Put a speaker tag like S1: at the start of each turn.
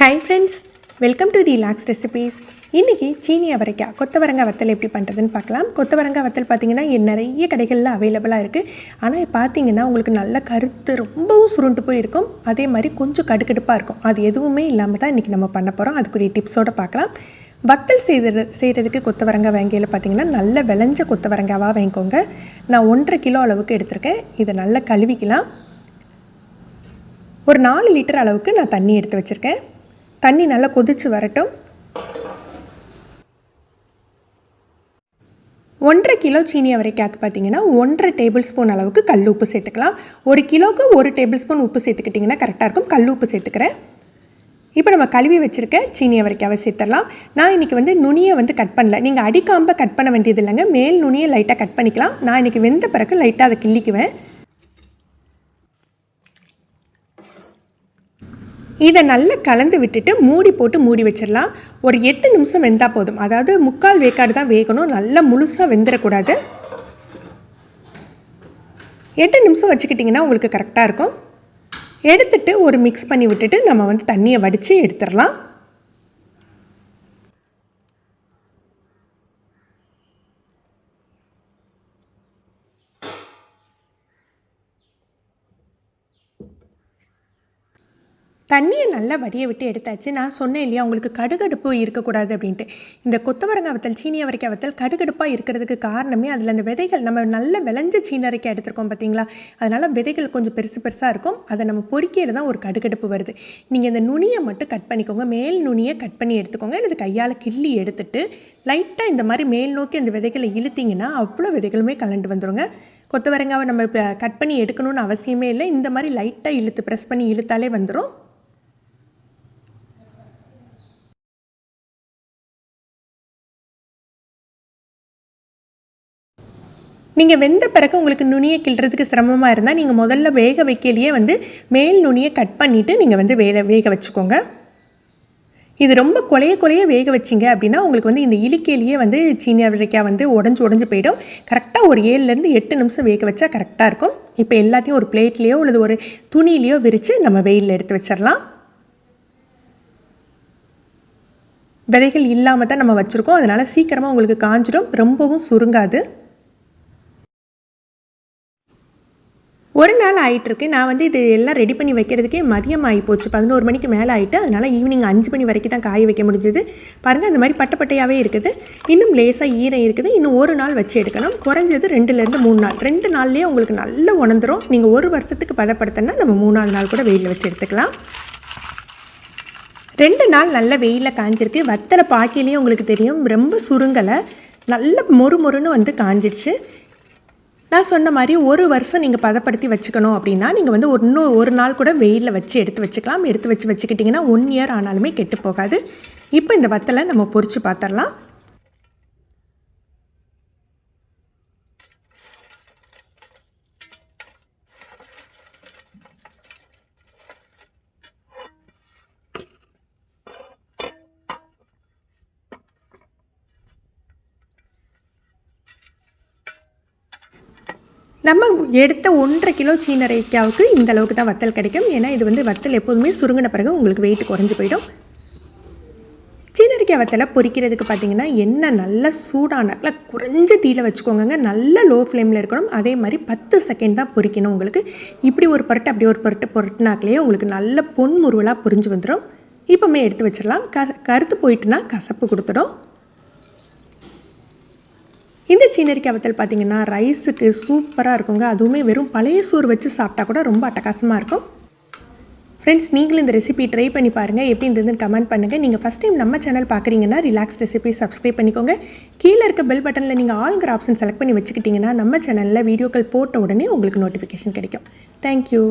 S1: Hi friends welcome to relax recipes இன்றைக்கி சீனி அவரைக்காய் கொத்தவரங்காய் வத்தல் எப்படி பண்ணுறதுன்னு பார்க்கலாம். கொத்தவரங்காய் வத்தல் பார்த்திங்கன்னா நிறைய கடைகளில் அவைலபிளாக இருக்குது ஆனால் பார்த்தீங்கன்னா உங்களுக்கு நல்ல கருத்து ரொம்பவும் சுருண்டு போயிருக்கும். அதே மாதிரி கொஞ்சம் கடுக்கடுப்பாக இருக்கும். அது எதுவுமே இல்லாமல் தான் இன்றைக்கி நம்ம பண்ண போகிறோம் அதுக்குரிய டிப்ஸோடு பார்க்கலாம். வத்தல் செய்கிறது செய்கிறதுக்கு கொத்தவரங்காய் வாங்கியில் பார்த்தீங்கன்னா நல்ல விளைஞ்ச கொத்தவரங்காவாக வாங்கிக்கோங்க. நான் ஒன்றரை கிலோ அளவுக்கு எடுத்திருக்கேன். இதை நல்லா கழுவிக்கலாம். ஒரு நாலு லிட்டர் அளவுக்கு நான் தண்ணி எடுத்து வச்சுருக்கேன். தண்ணி நல்லா கொதித்து வரட்டும். ஒன்றரை கிலோ சீனி அவரைக்காய்க்கு பார்த்தீங்கன்னா ஒன்றரை டேபிள் ஸ்பூன் அளவுக்கு கல் உப்பு சேர்த்துக்கலாம். ஒரு கிலோவுக்கு ஒரு டேபிள் ஸ்பூன் உப்பு சேர்த்துக்கிட்டிங்கன்னா கரெக்டாக இருக்கும். கல் உப்பு சேர்த்துக்கிறேன். இப்போ நம்ம கழுவி வச்சுருக்க சீனி அவரைக்காவை சேர்த்துடலாம். நான் இன்றைக்கி வந்து நுனியை வந்து கட் பண்ணல. நீங்கள் அடிக்காம்ப கட் பண்ண வேண்டியது இல்லைங்க. மேல் நுனியை லைட்டாக கட் பண்ணிக்கலாம். நான் இன்றைக்கி வெந்த பிறகு லைட்டாக அதை கிள்ளிக்குவேன். இதை நல்லா கலந்து விட்டுட்டு மூடி போட்டு மூடி வச்சிடலாம். ஒரு எட்டு நிமிஷம் வெந்தால் போதும். அதாவது முக்கால் வேக்காடு தான் வேகணும். நல்லா முழுசாக வெந்துடக்கூடாது. எட்டு நிமிஷம் வச்சுக்கிட்டிங்கன்னா உங்களுக்கு கரெக்டாக இருக்கும். எடுத்துட்டு ஒரு மிக்ஸ் பண்ணி விட்டுட்டு நம்ம வந்து தண்ணியை வடித்து எடுத்துடலாம். தண்ணியை நல்லா வடிய விட்டு எடுத்தாச்சு. நான் சொன்னேன் இல்லையா உங்களுக்கு கடுகடுப்பு இருக்கக்கூடாது அப்படின்ட்டு. இந்த கொத்தவரங்காய் வத்தல் சீனி அவரைக்காய் வத்தல் கடுகடுப்பாக இருக்கிறதுக்கு காரணமே அதில் அந்த விதைகள் நம்ம நல்ல விளைஞ்ச சீனரைக்காய் எடுத்திருக்கோம் பார்த்தீங்களா அதனால் விதைகள் கொஞ்சம் பெருசு பெருசாக இருக்கும். அதை நம்ம பொறிக்கையில் தான் ஒரு கடுகடுப்பு வருது. நீங்கள் இந்த நுனியை மட்டும் கட் பண்ணிக்கோங்க. மேல் நுனியை கட் பண்ணி எடுத்துக்கோங்க. இல்லை கையால் கிள்ளி எடுத்துட்டு லைட்டாக இந்த மாதிரி மேல் நோக்கி அந்த விதைகளை இழுத்திங்கன்னா அவ்வளோ விதைகளுமே கலண்டு வந்துடுங்க கொத்தவரங்காவை நம்ம இப்போ கட் பண்ணி எடுக்கணும்னு அவசியமே இல்லை. இந்த மாதிரி லைட்டாக இழுத்து ப்ரெஸ் பண்ணி இழுத்தாலே வந்துடும் நீங்கள் வெந்த பிறகு உங்களுக்கு நுனியை கிள்றதுக்கு சிரமமாக இருந்தால் நீங்கள் முதல்ல வேக வைக்கலையே வந்து மேல் நுனியை கட் பண்ணிவிட்டு நீங்கள் வந்து வேக வேக வச்சுக்கோங்க. இது ரொம்ப கொலைய கொலைய வேக வச்சிங்க அப்படின்னா உங்களுக்கு வந்து இந்த இலிக்கையிலேயே வந்து சீனி அவரைக்காய் வந்து உடஞ்சி உடஞ்சி போயிடும். கரெக்டாக ஒரு ஏழுலேருந்து எட்டு நிமிஷம் வேக வச்சா கரெக்டாக இருக்கும். இப்போ எல்லாத்தையும் ஒரு பிளேட்லேயோ அல்லது ஒரு துணியிலையோ விரித்து நம்ம வெயிலில் எடுத்து வச்சிடலாம் விதைகள் இல்லாமல் தான் நம்ம வச்சுருக்கோம். அதனால் சீக்கிரமாக உங்களுக்கு காஞ்சிடும். ரொம்பவும் சுருங்காது. ஒரு நாள் ஆகிட்டுருக்கு நான் வந்து இது எல்லாம் ரெடி பண்ணி வைக்கிறதுக்கே மதியம் ஆகி போச்சு. பதினோரு மணிக்கு மேலே ஆகிட்டு அதனால் ஈவினிங் அஞ்சு மணி வரைக்கும் தான் காய வைக்க முடிஞ்சது. பாருங்கள் அந்த மாதிரி பட்டப்பட்டையாகவே இருக்குது. இன்னும் லேசாக ஈரம் இருக்குது. இன்னும் ஒரு நாள் வச்சு எடுக்கணும் குறைஞ்சது ரெண்டுலேருந்து மூணு நாள். ரெண்டு நாள்லேயே உங்களுக்கு நல்லா உணர்ந்துடும் நீங்கள் ஒரு வருஷத்துக்கு பதப்படுத்தினா நம்ம மூணாவது நாள் கூட வெயிலில் வச்சு எடுத்துக்கலாம். ரெண்டு நாள் நல்ல வெயிலில் காஞ்சிருக்கு. வத்தலை பாக்கிலேயே உங்களுக்கு தெரியும். ரொம்ப சுருங்கலை. நல்ல மொறு மொறுன்னு வந்து காஞ்சிடுச்சு. நான் சொன்ன மாதிரி ஒரு வருஷம் நீங்கள் பதப்படுத்தி வச்சுக்கணும் அப்படின்னா நீங்கள் வந்து ஒரு இன்னும் ஒரு நாள் கூட வெயிலில் வச்சு எடுத்து வச்சுக்கலாம். எடுத்து வச்சு வச்சுக்கிட்டிங்கன்னா ஒன் இயர் ஆனாலுமே கெட்டு போகாது. இப்போ இந்த வத்தலை நம்ம பொறிச்சு பார்த்துடலாம் நம்ம எடுத்த ஒன்றரை கிலோ சீனரைக்காவுக்கு இந்த அளவுக்கு தான் வத்தல் கிடைக்கும். ஏன்னா இது வந்து வத்தல் எப்போதுமே சுருங்கின பிறகு உங்களுக்கு வெயிட் குறைஞ்சி போயிடும். சீனரிக்காய் வத்தலை பொரிக்கிறதுக்கு பார்த்தீங்கன்னா எண்ணெய் நல்லா சூடான நல்லா குறைஞ்ச தீயில் வச்சுக்கோங்க நல்ல லோ ஃப்ளேமில் இருக்கணும். அதே மாதிரி பத்து செகண்ட் தான் பொரிக்கணும் உங்களுக்கு. இப்படி ஒரு பரட்டு அப்படி ஒரு பொருட்டு பொருட்டினாக்கிலேயே உங்களுக்கு நல்ல பொன் முருவலாக பொரிஞ்சு வந்துடும் இப்போமே எடுத்து வச்சிடலாம். க கருத்து போயிட்டுனா கசப்பு கொடுத்துடும். இந்த சீனரிக்காய் வத்தல் பார்த்திங்கன்னா ரைஸுக்கு சூப்பராக இருக்குங்க. அதுவுமே வெறும் பழைய சோறு வச்சு சாப்பிட்டா கூட ரொம்ப அட்டகாசமாக இருக்கும். ஃப்ரெண்ட்ஸ் நீங்களும் இந்த ரெசிபி ட்ரை பண்ணி பாருங்கள் எப்படி இருந்ததுன்னு கமெண்ட் பண்ணுங்கள் நீங்கள் ஃபஸ்ட் டைம் நம்ம சேனல் பார்க்குறீங்கன்னா ரிலாக்ஸ் ரெசிபி சப்ஸ்கிரைப் பண்ணிக்கோங்க. கீழே இருக்க பெல் பட்டனில் நீங்கள் ஆல்கிற ஆப்ஷன் செலக்ட் பண்ணி வச்சுக்கிட்டிங்கன்னா நம்ம சேனலில் வீடியோக்கள் போட்ட உடனே உங்களுக்கு நோட்டிஃபிகேஷன் கிடைக்கும். தேங்க்யூ